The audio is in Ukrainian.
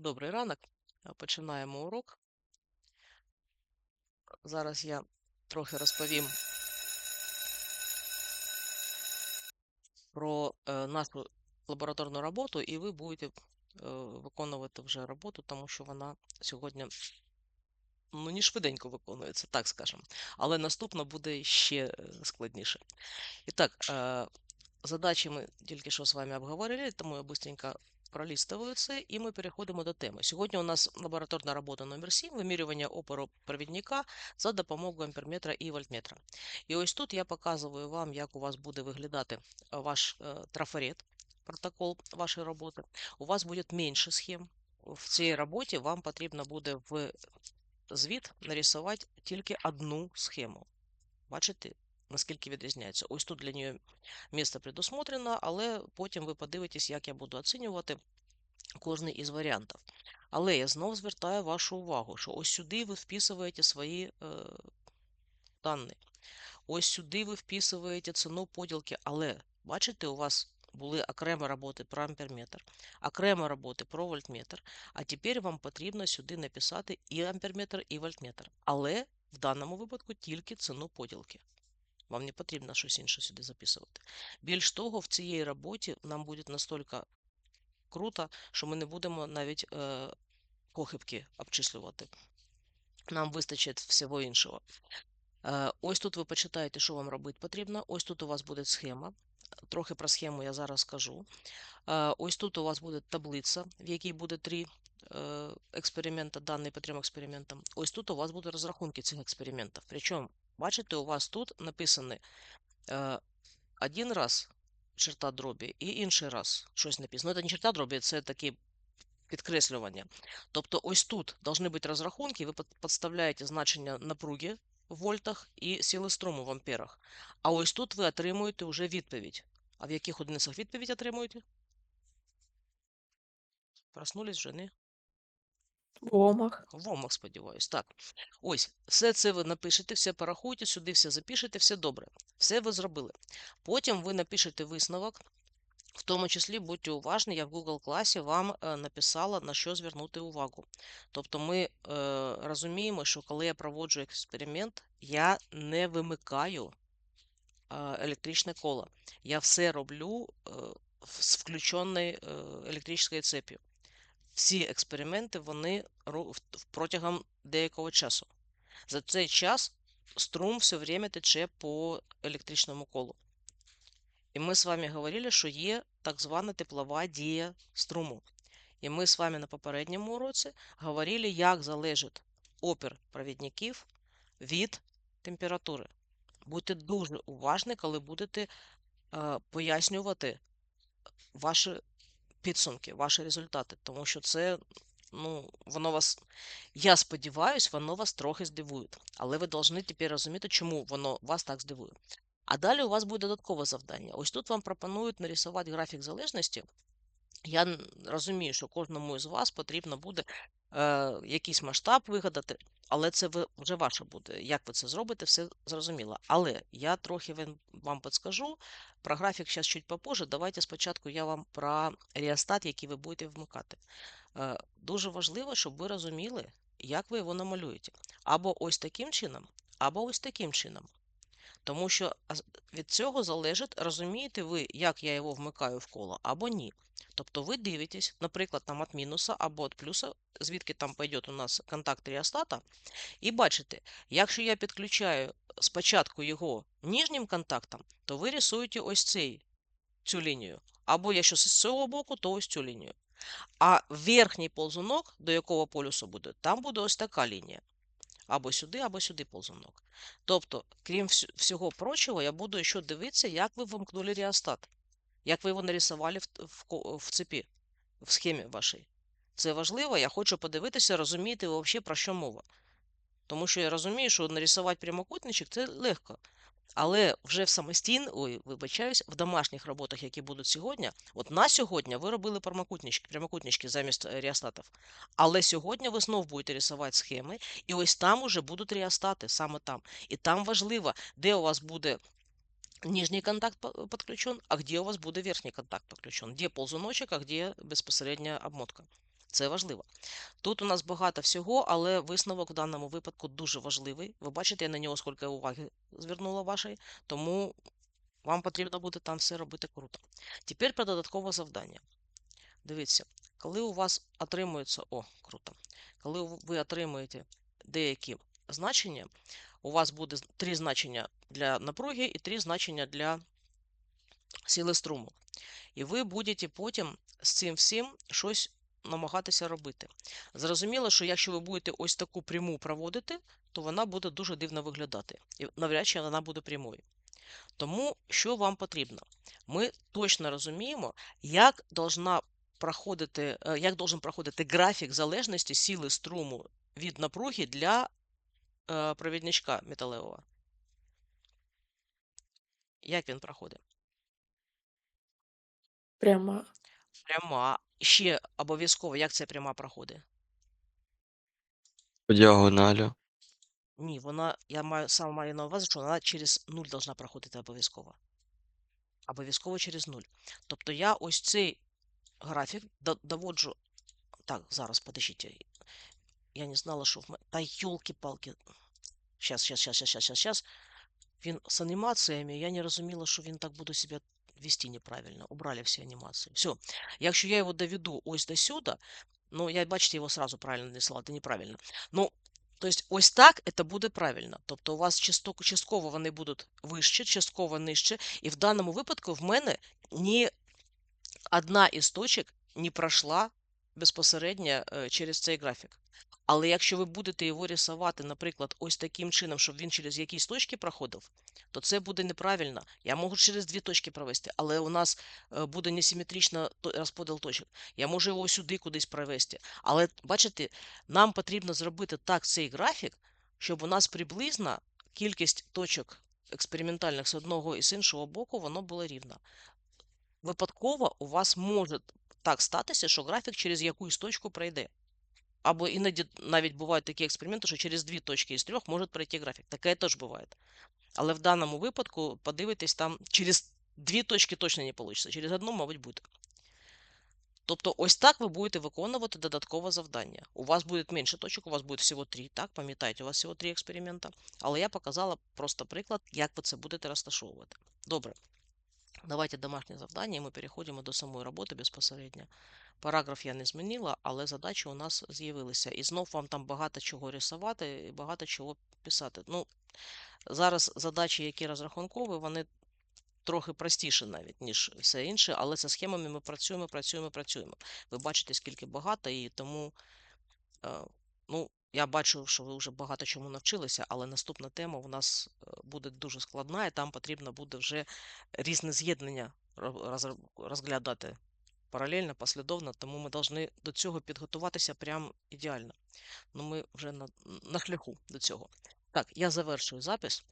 Добрий ранок. Е, Починаємо урок. Зараз я трохи розповім про е, нашу лабораторну роботу, і ви будете е, виконувати вже роботу, тому що вона сьогодні ну, не швиденько виконується, так скажемо. Але наступна буде ще складніше. І так, задачі ми тільки що з вами обговорили, тому я быстренько пролистываю це, і ми переходимо до теми. Сьогодні у нас лабораторна робота номер 7 вимірювання опору провідника за допомогою амперметра і вольтметра. І ось тут я показую вам, як у вас буде виглядати е, ваш е, трафарет, протокол вашої роботи. У вас буде менше схем. В цій роботі вам потрібно буде в звіт нарисувати тільки одну схему. Бачите, наскільки відрізняється? Ось тут для нього місце предусмотрено, але потім ви подивитесь, як я буду оцінювати кожний із варіантів. Але я знов звертаю вашу увагу, що ось сюди ви вписуєте свої е, дані. Ось сюди ви вписуєте ціну поділки, але бачите, у вас були окремі роботи про амперметр, окремо роботи про вольтметр, а тепер вам потрібно сюди написати і амперметр, і вольтметр. Але в даному випадку тільки ціну поділки. Вам не потрібно щось інше сюди записувати. Більш того, в цій роботі нам буде настільки круто, що ми не будемо навіть е, похибки обчислювати. Нам вистачить всього іншого. Е, ось тут ви почитаєте, що вам робити потрібно. Ось тут у вас буде схема. Трохи про схему я зараз скажу. Е, ось тут у вас буде таблиця, в якій буде три е, експеримента, дані по трьом експериментам. Ось тут у вас будуть розрахунки цих експериментів. Причому, бачите, у вас тут написані е, один раз черта дробі і інший раз щось написано. Ну, це не черта дробі, це такі підкреслювання. Тобто ось тут повинні бути розрахунки, ви підставляєте значення напруги в вольтах і сили струму в амперах. А ось тут ви отримуєте вже відповідь. А в яких одиницях відповідь отримуєте? Проснулись вже? В омах. В омах, сподіваюсь. Так. Ось, все це ви напишете, все порахуйте, сюди все запишете, все добре. Все ви зробили. Потім ви напишете висновок. В тому числі будьте уважні, я в Google класі вам е, написала, на що звернути увагу. Тобто ми е, розуміємо, що коли я проводжу експеримент, я не вимикаю е, електричне коло. Я все роблю е, з включеною е, електричною цеп'ю. Всі експерименти вони протягом деякого часу. За цей час струм все время тече по електричному колу. І ми з вами говорили, що є так звана теплова дія струму. І ми з вами на попередньому уроці говорили, як залежить опір провідників від температури. Будьте дуже уважні, коли будете е, пояснювати ваші підсумки, ваші результати, тому що це, ну, воно вас, я сподіваюся, воно вас трохи здивує. Але ви повинні тепер розуміти, чому воно вас так здивує. А далі у вас буде додаткове завдання. Ось тут вам пропонують нарисувати графік залежності. Я розумію, що кожному із вас потрібно буде е, якийсь масштаб вигадати, але це ви, вже ваше буде. Як ви це зробите, все зрозуміло. Але я трохи вам, підскажу. Про графік зараз чуть попозже. Давайте спочатку я вам про реостат, який ви будете вмикати. Е, дуже важливо, щоб ви розуміли, як ви його намалюєте. Або ось таким чином, або ось таким чином. Тому що від цього залежить, розумієте ви, як я його вмикаю в коло, або ні. Тобто ви дивитесь, наприклад, там від мінуса або від плюса, звідки там пойде у нас контакт реостата, і бачите, якщо я підключаю спочатку його нижнім контактом, то ви рисуєте ось цей, цю лінію. Або якщо з цього боку, то ось цю лінію. А верхній ползунок, до якого полюсу буде, там буде ось така лінія. Або сюди, або сюди ползунок. Тобто, крім всього прочого, я буду ще дивитися, як ви вимкнули реостат, як ви його нарисували в, в, в цепі, в схемі вашій. Це важливо, я хочу подивитися, розуміти взагалі про що мова. Тому що я розумію, що нарисувати прямокутничок це легко. Але вже в самостійно, ой, вибачаюсь, в домашніх роботах, які будуть сьогодні, от на сьогодні ви робили прямокутнички, прямокутнички замість е, реостатів. Але сьогодні ви знов будете рисувати схеми, і ось там уже будуть реостати, саме там. І там важливо, де у вас буде нижній контакт по- підключен, а де у вас буде верхній контакт підключен. Де ползуночок, а де безпосередня обмотка. Це важливо. Тут у нас багато всього, але висновок в даному випадку дуже важливий. Ви бачите, я на нього скільки уваги звернула вашої, тому вам потрібно буде там все робити круто. Тепер про додаткове завдання. Дивіться, коли у вас отримується, о, круто, коли ви отримуєте деякі значення, у вас буде три значення для напруги і три значення для сили струму. І ви будете потім з цим всім щось намагатися робити. Зрозуміло, що якщо ви будете ось таку пряму проводити, то вона буде дуже дивно виглядати. І навряд чи вона буде прямою. Тому що вам потрібно? Ми точно розуміємо, як должна проходити, е, як должен проходити графік залежності сили струму від напруги для е, провідничка металевого. Як він проходить? Прямо Пряма. Ще обов'язково, як ця пряма проходить? По діагоналі. Ні, вона, я маю саме маю на увазі, що вона через нуль должна проходити обов'язково. Обов'язково через нуль. Тобто я ось цей графік доводжу. Так, зараз, подождіть. Я не знала, що в мене. Та йолки-палки. Щас, щас, щас, щас, щас, щас, щас. Він з анімаціями, я не розуміла, що він так буде себе вести неправильно. Убрали всі анімації. Все. Якщо я його доведу ось до сюди, ну, я, бачите, його сразу правильно несла, це неправильно. Ну, тобто ось так це буде правильно. Тобто у вас частково вони будуть вище, частково нижче. І в даному випадку в мене ні одна із точок не пройшла безпосередньо е, через цей графік. Але якщо ви будете його рисувати, наприклад, ось таким чином, щоб він через якісь точки проходив, то це буде неправильно. Я можу через дві точки провести, але у нас е, буде несиметрично розподіл точок. Я можу його сюди кудись провести. Але бачите, нам потрібно зробити так цей графік, щоб у нас приблизно кількість точок експериментальних з одного і з іншого боку, воно було рівно. Випадково у вас може так статися, що графік через якусь точку пройде. Або іноді навіть бувають такі експерименти, що через дві точки із трьох може пройти графік. Таке теж буває. Але в даному випадку подивитись там через дві точки точно не вийде, через одну, мабуть, буде. Тобто, ось так ви будете виконувати додаткове завдання. У вас буде менше точок, у вас буде всього три, так? Пам'ятаєте, у вас всього три експеримента. Але я показала просто приклад, як ви це будете розташовувати. Добре. Давайте домашнє завдання, і ми переходимо до самої роботи безпосередньо. Параграф я не змінила, але задачі у нас з'явилися. І знов вам там багато чого рисувати і багато чого писати. Ну, зараз задачі, які розрахункові, вони трохи простіші навіть, ніж все інше, але за схемами ми працюємо, працюємо, працюємо. Ви бачите, скільки багато, і тому е, ну, я бачу, що ви вже багато чому навчилися, але наступна тема у нас е, буде дуже складна, і там потрібно буде вже різне з'єднання розглядати паралельно, послідовно, тому ми повинні до цього підготуватися прям ідеально. Ну, ми вже на, на шляху до цього. Так, я завершую запис.